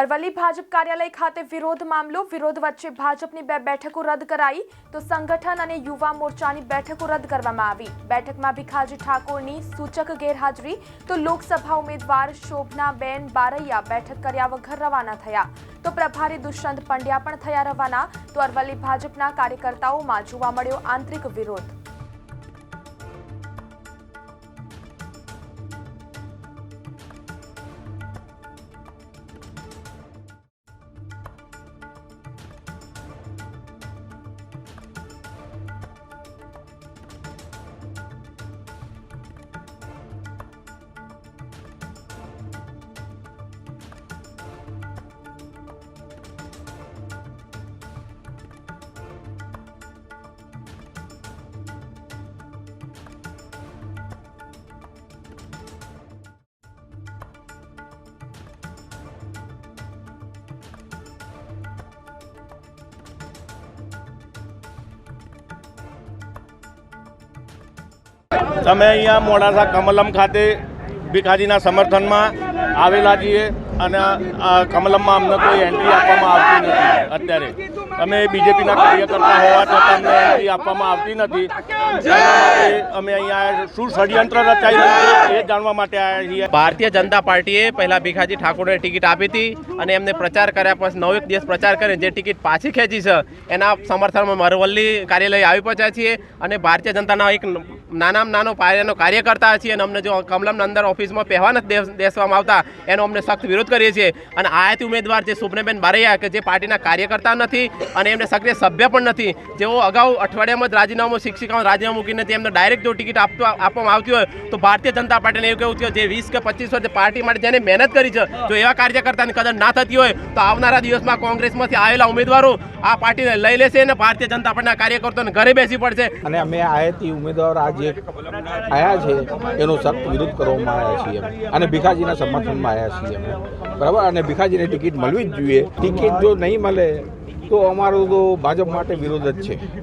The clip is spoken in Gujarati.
અરવલ્લી ભાજપ કાર્યાલય ખાતે વિરોધ મામલો. વિરોધ વચ્ચે ભાજપની બે બેઠકો રદ કરાઈ તો સંગઠન અને યુવા મોરચાની બેઠકો રદ કરવામાં આવી. બેઠકમાં ભીખાજી ઠાકોરની સૂચક ગેરહાજરી તો લોકસભા ઉમેદવાર શોભનાબેન બારૈયા બેઠક કર્યા વગર રવાના થયા. તો પ્રભારી દુષ્યંત પંડ્યા પણ થયા રવાના. તો અરવલ્લી ભાજપના કાર્યકર્તાઓમાં જોવા મળ્યો આંતરિક વિરોધ. તમે અહીંયા મોડાસા કમલમ ખાતે ભીખાજીના સમર્થનમાં આવેલા છીએ અને કમલમમાં અમને કોઈ એન્ટ્રી આપવામાં આવતી નથી અત્યારે. અમે બીજેપીના કાર્યકર્તા હોવા છતાં અમને એન્ટ્રી આપવામાં આવતી નથી. એના અમે અહીંયા શું ષડયંત્ર રચાઈ રહ્યું એ જાણવા માટે આવ્યા છીએ. ભારતીય જનતા પાર્ટીએ પહેલા ભીખાજી ઠાકોરને ટિકિટ આપી હતી અને એમને પ્રચાર કર્યા પછી નવ એક દિવસ પ્રચાર કરીને જે ટિકિટ પાછી ખેંચી છે એના સમર્થનમાં મરવલ્લી કાર્યાલય આવી પહોંચ્યા છીએ અને ભારતીય જનતાના એક નાનામાં નાનો પાયાનો કાર્યકર્તા છીએ અને અમને જો કમલમના અંદર ઓફિસમાં પહેવા નથી દેસવામાં આવતા એનો અમને સખ્ત વિરોધ કરીએ છીએ. અને આયાતી ઉમેદવાર જે સુપ્રબેન બારૈયા કે જે પાર્ટીના કાર્યકર્તા નથી અને એમને સક્રિય સભ્ય પણ નથી. જેઓ અગાઉ અઠવાડિયામાં જ રાજીનામું શિક્ષિકાઓ રાજીનામું મૂકીને તેમને ડાયરેક્ટ જો ટિકિટ આપવા આપવામાં આવતી હોય, તો ભારતીય જનતા પાર્ટીને એવું કેવું છે જે વીસ કે પચીસ વર્ષ પાર્ટી માટે જેને મહેનત કરી છે, જો એવા કાર્યકર્તાની કદર ના થતી હોય, તો આવનારા દિવસમાં કોંગ્રેસમાંથી આવેલા ઉમેદવારો આ પાર્ટીને લઈ લેશે અને ભારતીય જનતા પાર્ટીના કાર્યકર્તાઓને ઘરે બેસી પડશે. અને અમે આયાતી ઉમેદવાર આ આવ્યા છે, એનો સખ્ત વિરોધ કરવામાં આવ્યા છીએ અને ભીખાજીના સમર્થનમાં આવ્યા છીએ બરાબર? અને ભીખાજીને ટિકિટ મળવી જ જોઈએ. ટિકિટ જો નહીં મળે તો અમારો તો ભાજપ માટે વિરોધ જ છે.